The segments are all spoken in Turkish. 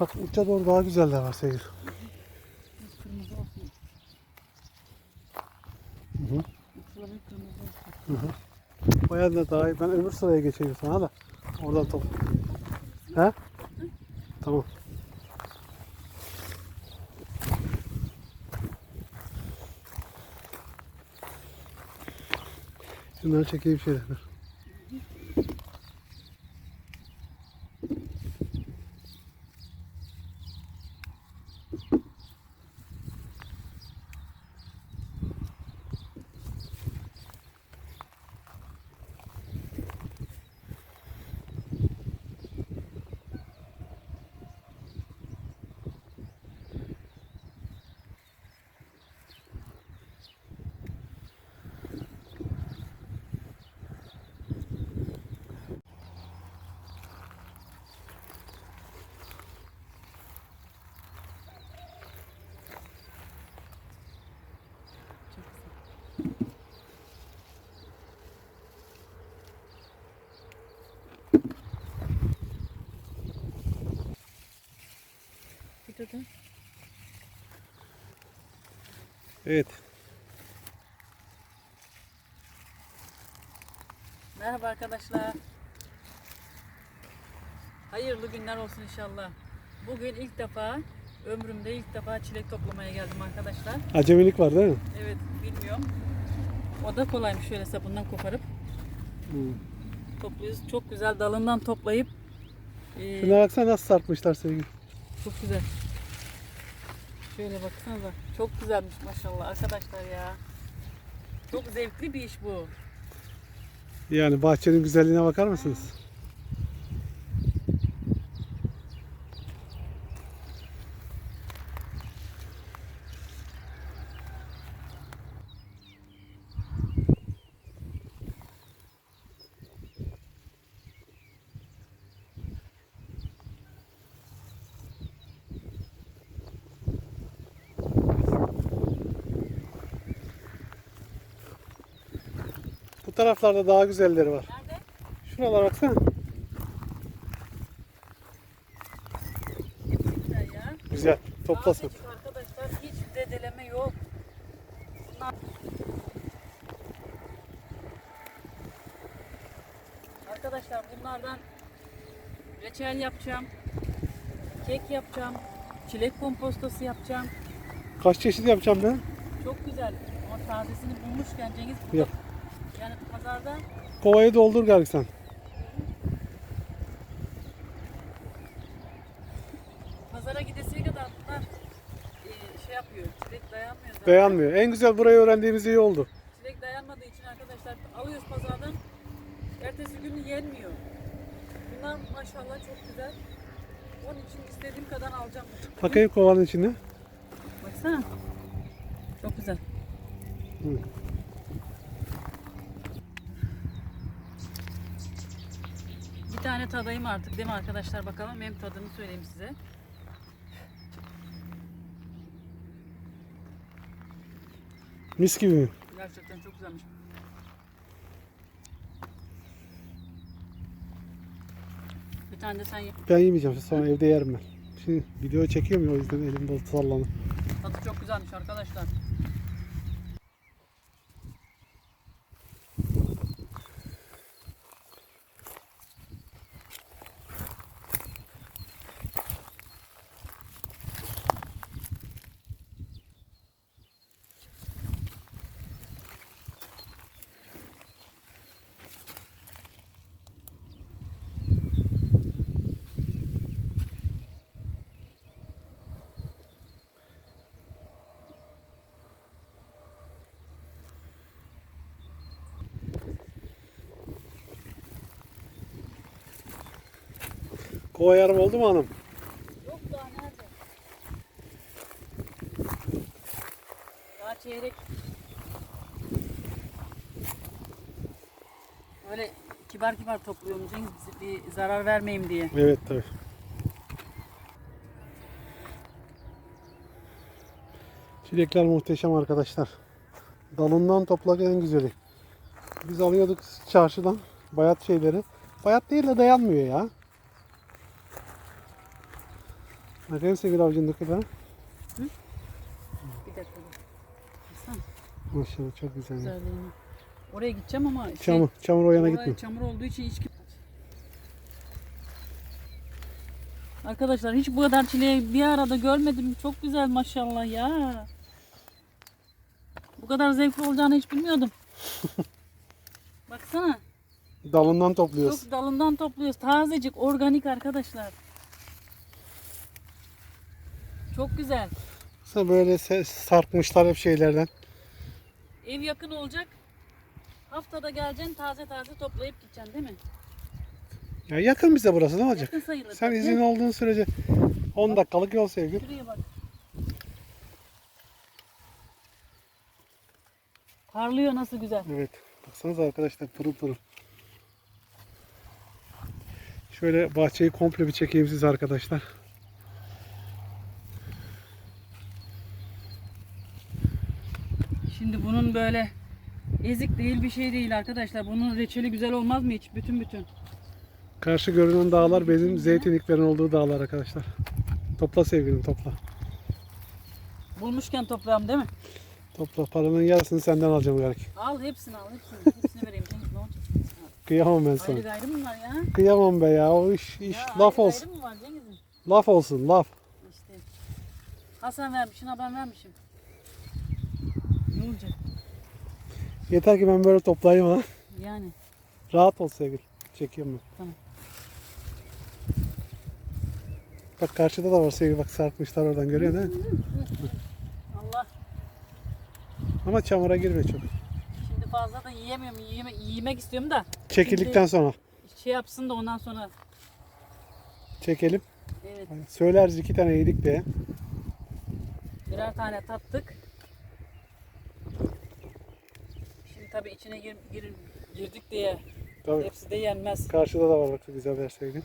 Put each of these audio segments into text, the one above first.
Bak uça doğru daha güzeller var sevgili. Kırmızı olsun. Hı hı. Şuraları kırmızı olsun. Bayağı da daha iyi. Ben öbür sıraya geçeyim sana da. Oradan top. He? Tamam. Şunları çekeyim şöyle. Evet. Merhaba arkadaşlar. Hayırlı günler olsun inşallah. Bugün ilk defa ömrümde ilk defa çilek toplamaya geldim arkadaşlar. Acemilik var değil mi? Evet bilmiyorum. O da kolaymış şöyle sapından koparıp Hı. topluyoruz. Çok güzel dalından toplayıp e, Şuna baksana nasıl sarkmışlar sevgili. çok güzel. Şöyle baksanıza. Çok güzelmiş maşallah arkadaşlar ya. Çok zevkli bir iş bu. Yani bahçenin güzelliğine bakar mısınız? Taraflarda daha güzelleri var. Nerede? Şuralara baksana. Güzel ya. Güzel. Toplasın. Arkadaşlar hiç zedeleme yok. Bunlar... Arkadaşlar bunlardan reçel yapacağım. Kek yapacağım. Çilek kompostosu yapacağım. Kaç çeşit yapacağım ben? Çok güzel. Ama tazesini bulmuşken Cengiz Yap. Yani pazarda Kovayı doldur gel sen. pazara gidesiye kadar bunlar e, şey yapıyor. Çilek dayanmıyor zaten. Dayanmıyor. En güzel burayı öğrendiğimiz iyi oldu. Çilek dayanmadığı için arkadaşlar alıyoruz pazardan. Ertesi günü yenmiyor. Bunlar maşallah çok güzel. Onun için istediğim kadar alacağım. Bakayım kovanın içine. Baksana. Çok güzel. Hı. Tane tadayım artık değil mi arkadaşlar bakalım. Hem tadını söyleyeyim size. Mis gibi mi? Gerçekten çok güzelmiş. Bir tane de sen ye. Ben yemeyeceğim. Sonra evde yerim ben. Şimdi video çekiyorum ya o yüzden elim dolu sallanır. Tadı çok güzelmiş arkadaşlar. Kova yarım oldu mu hanım? Yok daha nerede? Daha çeyrek. Böyle kibar kibar topluyorum Cengiz bir zarar vermeyeyim diye. Evet tabii. Çilekler muhteşem arkadaşlar. Dalından toplak en güzeli. Biz alıyorduk çarşıdan bayat şeyleri. Bayat değil de dayanmıyor ya. Bakayım sevgili avcındakiler. Bir dakika. Baksana, Maşallah çok güzel. ya. güzelliğine. Oraya gideceğim ama şey, Çamur, çamur o yana oraya gitmiyor. çamur olduğu için hiç kim- Arkadaşlar hiç bu kadar çileği bir arada görmedim. Çok güzel maşallah ya. Bu kadar zevkli olacağını hiç bilmiyordum. Baksana. Dalından topluyoruz. Çok dalından topluyoruz. Tazecik, organik arkadaşlar. Çok güzel. Böyle sarkmışlar hep şeylerden. Ev yakın olacak. Haftada geleceksin taze taze toplayıp gideceksin değil mi? Ya yakın bize burası ne olacak? Yakın sayılır. Sen izin olduğun sürece 10 dakikalık yol sevgili. Şuraya bak. Parlıyor nasıl güzel. Evet. Baksanıza arkadaşlar pırıl pırıl. Şöyle bahçeyi komple bir çekeyim size arkadaşlar. Şimdi bunun böyle ezik değil bir şey değil arkadaşlar. Bunun reçeli güzel olmaz mı hiç? Bütün bütün. Karşı görünen dağlar benim zeytinliklerin olduğu dağlar arkadaşlar. Topla sevgilim topla. Bulmuşken toplayalım değil mi? Topla paranın yarısını senden alacağım belki. Al hepsini al hepsini. Hepsini vereyim. Ne olacak? Kıyamam ben Ayrı sana. gayrı mı var ya? Kıyamam be ya o iş, iş Ya laf ayrı olsun. gayrı mı var Cengiz'im? Laf olsun laf. İşte. Hasan vermişsin, ha ben vermişim. Ne olacak? Yeter ki ben böyle toplayayım ha. Yani. Rahat ol sevgili. Çekiyorum ben. Tamam. Bak karşıda da var sevgili bak sarkmışlar oradan görüyor değil mi? Allah. Ama çamura girme çok. Şimdi fazla da yiyemiyorum. Yiyeme, yemek istiyorum da. Çekildikten sonra Şey yapsın da ondan sonra. çekelim. Evet. Söyleriz iki tane yedik diye. Birer tane tattık. Şimdi tabii içine gir, gir- girdik diye Tabii. hepsi de yenmez. Karşıda da var bak güzel verseydin.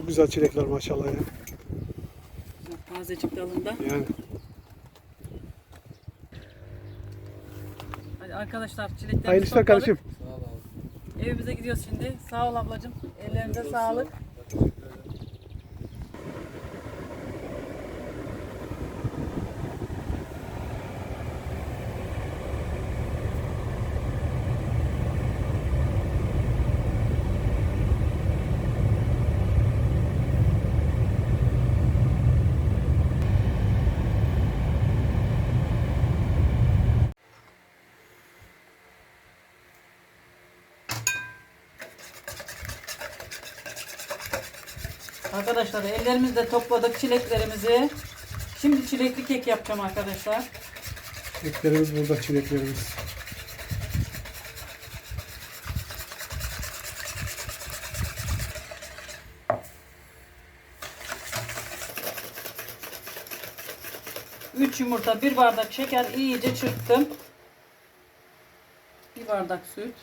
Çok güzel çilekler maşallah ya. Bak, Tazecik dalında. Yani Hadi arkadaşlar çileklerimizi hayırlı işler topladık. kardeşim. Evimize gidiyoruz şimdi. Sağ ol ablacığım. Ellerinize sağlık. Arkadaşlar ellerimizle topladık çileklerimizi. Şimdi çilekli kek yapacağım arkadaşlar. Çileklerimiz burada çileklerimiz. Üç yumurta, bir bardak şeker iyice çırptım. Bir bardak süt.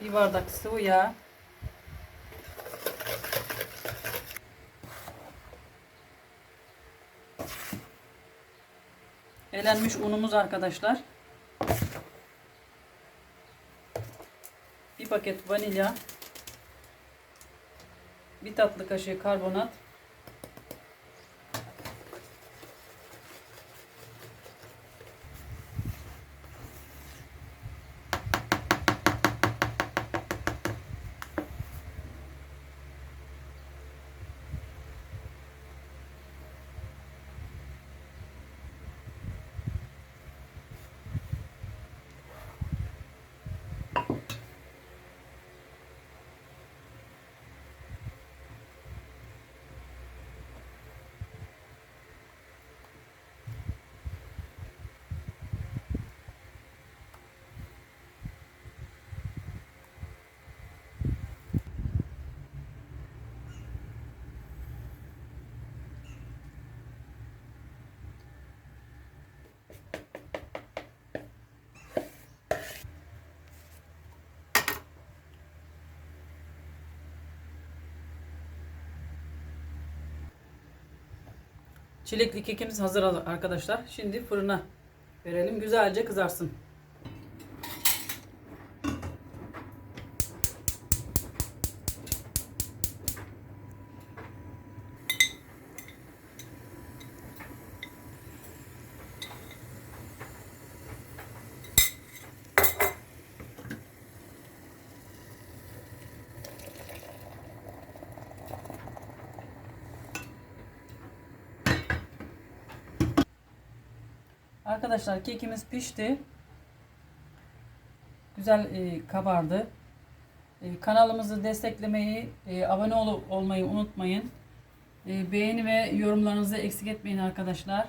Bir bardak sıvı yağ. Elenmiş unumuz arkadaşlar. Bir paket vanilya. Bir tatlı kaşığı karbonat. Çilekli kekimiz hazır arkadaşlar. Şimdi fırına verelim. Güzelce kızarsın. Arkadaşlar kekimiz pişti. Güzel e, kabardı. E, kanalımızı desteklemeyi, e, abone ol olmayı unutmayın. E, beğeni ve yorumlarınızı eksik etmeyin arkadaşlar.